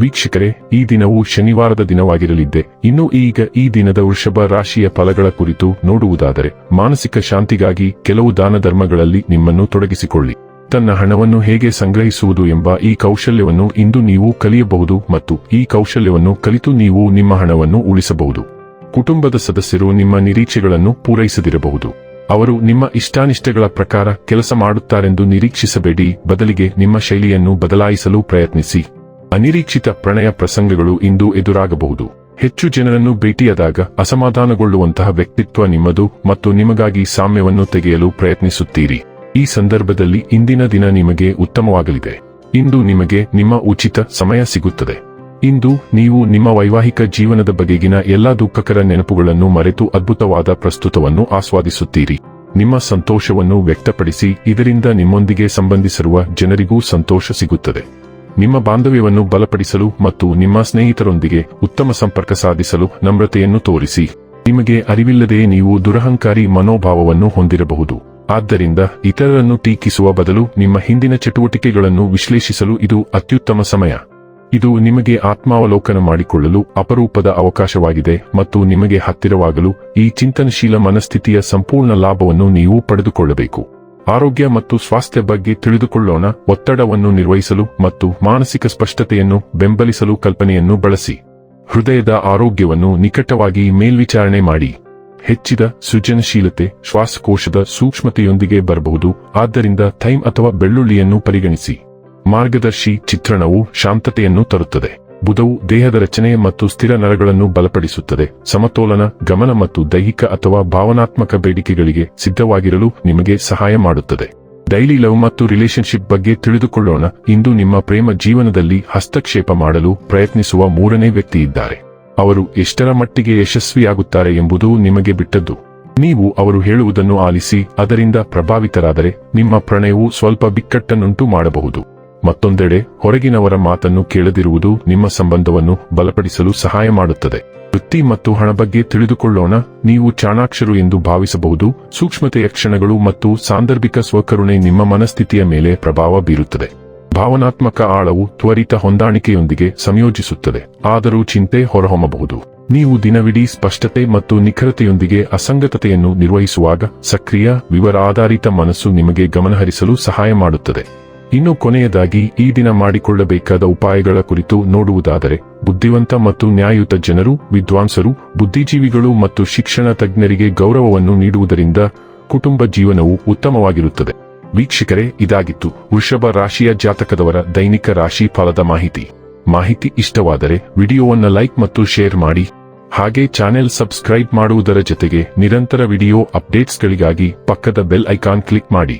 ವೀಕ್ಷಕರೇ, ಈ ದಿನವು ಶನಿವಾರದ ದಿನವಾಗಿರಲಿದ್ದೆ. ಇನ್ನು ಈಗ ಈ ದಿನದ ವೃಷಭ ರಾಶಿಯ ಫಲಗಳ ಕುರಿತು ನೋಡುವುದಾದರೆ, ಮಾನಸಿಕ ಶಾಂತಿಗಾಗಿ ಕೆಲವು ದಾನ ಧರ್ಮಗಳಲ್ಲಿ ನಿಮ್ಮನ್ನು ತೊಡಗಿಸಿಕೊಳ್ಳಿ. ತನ್ನ ಹಣವನ್ನು ಹೇಗೆ ಸಂಗ್ರಹಿಸುವುದು ಎಂಬ ಈ ಕೌಶಲ್ಯವನ್ನು ಇಂದು ನೀವು ಕಲಿಯಬಹುದು ಮತ್ತು ಈ ಕೌಶಲ್ಯವನ್ನು ಕಲಿತು ನೀವು ನಿಮ್ಮ ಹಣವನ್ನು ಉಳಿಸಬಹುದು. ಕುಟುಂಬದ ಸದಸ್ಯರು ನಿಮ್ಮ ನಿರೀಕ್ಷೆಗಳನ್ನು ಪೂರೈಸದಿರಬಹುದು. ಅವರು ನಿಮ್ಮ ಇಷ್ಟಾನಿಷ್ಟಗಳ ಪ್ರಕಾರ ಕೆಲಸ ಮಾಡುತ್ತಾರೆಂದು ನಿರೀಕ್ಷಿಸಬೇಡಿ, ಬದಲಿಗೆ ನಿಮ್ಮ ಶೈಲಿಯನ್ನು ಬದಲಾಯಿಸಲು ಪ್ರಯತ್ನಿಸಿ. ಅನಿರೀಕ್ಷಿತ ಪ್ರಣಯ ಪ್ರಸಂಗಗಳು ಇಂದು ಎದುರಾಗಬಹುದು. ಹೆಚ್ಚು ಜನರನ್ನು ಭೇಟಿಯಾದಾಗ ಅಸಮಾಧಾನಗೊಳ್ಳುವಂತಹ ವ್ಯಕ್ತಿತ್ವ ನಿಮ್ಮದು ಮತ್ತು ನಿಮಗಾಗಿ ಸಾಮ್ಯವನ್ನು ತೆಗೆಯಲು ಪ್ರಯತ್ನಿಸುತ್ತೀರಿ. ಈ ಸಂದರ್ಭದಲ್ಲಿ ಇಂದಿನ ದಿನ ನಿಮಗೆ ಉತ್ತಮವಾಗಲಿದೆ. ಇಂದು ನಿಮಗೆ ನಿಮ್ಮ ಉಚಿತ ಸಮಯ ಸಿಗುತ್ತದೆ. ಇಂದು ನೀವು ನಿಮ್ಮ ವೈವಾಹಿಕ ಜೀವನದ ಬಗೆಗಿನ ಎಲ್ಲಾ ದುಃಖಕರ ನೆನಪುಗಳನ್ನು ಮರೆತು ಅದ್ಭುತವಾದ ಪ್ರಸ್ತುತವನ್ನು ಆಸ್ವಾದಿಸುತ್ತೀರಿ. ನಿಮ್ಮ ಸಂತೋಷವನ್ನು ವ್ಯಕ್ತಪಡಿಸಿ ಇದರಿಂದ ನಿಮ್ಮೊಂದಿಗೆ ಸಂಬಂಧಿಸಿರುವ ಜನರಿಗೂ ಸಂತೋಷ ಸಿಗುತ್ತದೆ. ನಿಮ್ಮ ಬಾಂಧವ್ಯವನ್ನು ಬಲಪಡಿಸಲು ಮತ್ತು ನಿಮ್ಮ ಸ್ನೇಹಿತರೊಂದಿಗೆ ಉತ್ತಮ ಸಂಪರ್ಕ ಸಾಧಿಸಲು ನಮ್ರತೆಯನ್ನು ತೋರಿಸಿ. ನಿಮಗೆ ಅರಿವಿಲ್ಲದೆಯೇ ನೀವು ದುರಹಂಕಾರಿ ಮನೋಭಾವವನ್ನು ಹೊಂದಿರಬಹುದು. ಆದ್ದರಿಂದ ಇತರರನ್ನು ಟೀಕಿಸುವ ಬದಲು ನಿಮ್ಮ ಹಿಂದಿನ ಚಟುವಟಿಕೆಗಳನ್ನು ವಿಶ್ಲೇಷಿಸಲು ಇದು ಅತ್ಯುತ್ತಮ ಸಮಯ. ಇದು ನಿಮಗೆ ಆತ್ಮಾವಲೋಕನ ಮಾಡಿಕೊಳ್ಳಲು ಅಪರೂಪದ ಅವಕಾಶವಾಗಿದೆ ಮತ್ತು ನಿಮಗೆ ಹತ್ತಿರವಾಗಲು ಈ ಚಿಂತನಶೀಲ ಮನಸ್ಥಿತಿಯ ಸಂಪೂರ್ಣ ಲಾಭವನ್ನು ನೀವು ಪಡೆದುಕೊಳ್ಳಬೇಕು. ಆರೋಗ್ಯ ಮತ್ತು ಸ್ವಾಸ್ಥ್ಯ ಬಗ್ಗೆ ತಿಳಿದುಕೊಳ್ಳೋಣ, ಒತ್ತಡವನ್ನು ನಿರ್ವಹಿಸಲು ಮತ್ತು ಮಾನಸಿಕ ಸ್ಪಷ್ಟತೆಯನ್ನು ಬೆಂಬಲಿಸಲು ಕಲ್ಪನೆಯನ್ನು ಬಳಸಿ. ಹೃದಯದ ಆರೋಗ್ಯವನ್ನು ನಿಕಟವಾಗಿ ಮೇಲ್ವಿಚಾರಣೆ ಮಾಡಿ. ಹೆಚ್ಚಿದ ಸೃಜನಶೀಲತೆ, ಶ್ವಾಸಕೋಶದ ಸೂಕ್ಷ್ಮತೆಯೊಂದಿಗೆ ಬರಬಹುದು, ಆದ್ದರಿಂದ ಥೈಮ್ ಅಥವಾ ಬೆಳ್ಳುಳ್ಳಿಯನ್ನು ಪರಿಗಣಿಸಿ. ಮಾರ್ಗದರ್ಶಿ ಚಿತ್ರಣವು ಶಾಂತತೆಯನ್ನು ತರುತ್ತದೆ. ಬುಧವು ದೇಹದ ರಚನೆ ಮತ್ತು ಸ್ಥಿರ ನರಗಳನ್ನು ಬಲಪಡಿಸುತ್ತದೆ. ಸಮತೋಲನ, ಗಮನ ಮತ್ತು ದೈಹಿಕ ಅಥವಾ ಭಾವನಾತ್ಮಕ ಬೇಡಿಕೆಗಳಿಗೆ ಸಿದ್ಧವಾಗಿರಲು ನಿಮಗೆ ಸಹಾಯ ಮಾಡುತ್ತದೆ. ಡೈಲಿ ಲವ್ ಮತ್ತು ರಿಲೇಶನ್ಶಿಪ್ ಬಗ್ಗೆ ತಿಳಿದುಕೊಳ್ಳೋಣ. ಇಂದು ನಿಮ್ಮ ಪ್ರೇಮ ಜೀವನದಲ್ಲಿ ಹಸ್ತಕ್ಷೇಪ ಮಾಡಲು ಪ್ರಯತ್ನಿಸುವ ಮೂರನೇ ವ್ಯಕ್ತಿ ಇದ್ದಾರೆ. ಅವರು ಎಷ್ಟರ ಮಟ್ಟಿಗೆ ಯಶಸ್ವಿಯಾಗುತ್ತಾರೆ ಎಂಬುದು ನಿಮಗೆ ಬಿಟ್ಟದ್ದು. ನೀವು ಅವರು ಹೇಳುವುದನ್ನು ಆಲಿಸಿ, ಅದರಿಂದ ಪ್ರಭಾವಿತರಾದರೆ ನಿಮ್ಮ ಪ್ರಣಯವು ಸ್ವಲ್ಪ ಬಿಕ್ಕಟ್ಟನ್ನುಂಟು ಮಾಡಬಹುದು. ಮತ್ತೊಂದೆಡೆ ಹೊರಗಿನವರ ಮಾತನ್ನು ಕೇಳದಿರುವುದು ನಿಮ್ಮ ಸಂಬಂಧವನ್ನು ಬಲಪಡಿಸಲು ಸಹಾಯ ಮಾಡುತ್ತದೆ. ವೃತ್ತಿ ಮತ್ತು ಹಣ ಬಗ್ಗೆ ತಿಳಿದುಕೊಳ್ಳೋಣ. ನೀವು ಚಾಣಾಕ್ಷರು ಎಂದು ಭಾವಿಸಬಹುದು. ಸೂಕ್ಷ್ಮತೆಯ ಕ್ಷಣಗಳು ಮತ್ತು ಸಾಂದರ್ಭಿಕ ಸ್ವಕರುಣೆ ನಿಮ್ಮ ಮನಸ್ಥಿತಿಯ ಮೇಲೆ ಪ್ರಭಾವ ಬೀರುತ್ತದೆ. ಭಾವನಾತ್ಮಕ ಆಳವು ತ್ವರಿತ ಹೊಂದಾಣಿಕೆಯೊಂದಿಗೆ ಸಂಯೋಜಿಸುತ್ತದೆ. ಆದರೂ ಚಿಂತೆ ಹೊರಹೊಮ್ಮಬಹುದು. ನೀವು ದಿನವಿಡೀ ಸ್ಪಷ್ಟತೆ ಮತ್ತು ನಿಖರತೆಯೊಂದಿಗೆ ಅಸಂಗತತೆಯನ್ನು ನಿರ್ವಹಿಸುವಾಗ ಸಕ್ರಿಯ ವಿವರ ಆಧಾರಿತ ಮನಸ್ಸು ನಿಮಗೆ ಗಮನಹರಿಸಲು ಸಹಾಯ ಮಾಡುತ್ತದೆ. ಇನ್ನು ಕೊನೆಯದಾಗಿ ಈ ದಿನ ಮಾಡಿಕೊಳ್ಳಬೇಕಾದ ಉಪಾಯಗಳ ಕುರಿತು ನೋಡುವುದಾದರೆ, ಬುದ್ಧಿವಂತ ಮತ್ತು ನ್ಯಾಯಯುತ ಜನರು, ವಿದ್ವಾಂಸರು, ಬುದ್ಧಿಜೀವಿಗಳು ಮತ್ತು ಶಿಕ್ಷಣ ತಜ್ಞರಿಗೆ ಗೌರವವನ್ನು ನೀಡುವುದರಿಂದ ಕುಟುಂಬ ಜೀವನವು ಉತ್ತಮವಾಗಿರುತ್ತದೆ. ವೀಕ್ಷಕರೇ, ಇದಾಗಿತ್ತು ವೃಷಭ ರಾಶಿಯ ಜಾತಕದವರ ದೈನಿಕ ರಾಶಿ ಫಲದ ಮಾಹಿತಿ. ಮಾಹಿತಿ ಇಷ್ಟವಾದರೆ ವಿಡಿಯೋವನ್ನು ಲೈಕ್ ಮತ್ತು ಶೇರ್ ಮಾಡಿ. ಹಾಗೆ ಚಾನೆಲ್ ಸಬ್ಸ್ಕ್ರೈಬ್ ಮಾಡುವುದರ ಜೊತೆಗೆ ನಿರಂತರ ವಿಡಿಯೋ ಅಪ್ಡೇಟ್ಸ್ಗಳಿಗಾಗಿ ಪಕ್ಕದ ಬೆಲ್ ಐಕಾನ್ ಕ್ಲಿಕ್ ಮಾಡಿ.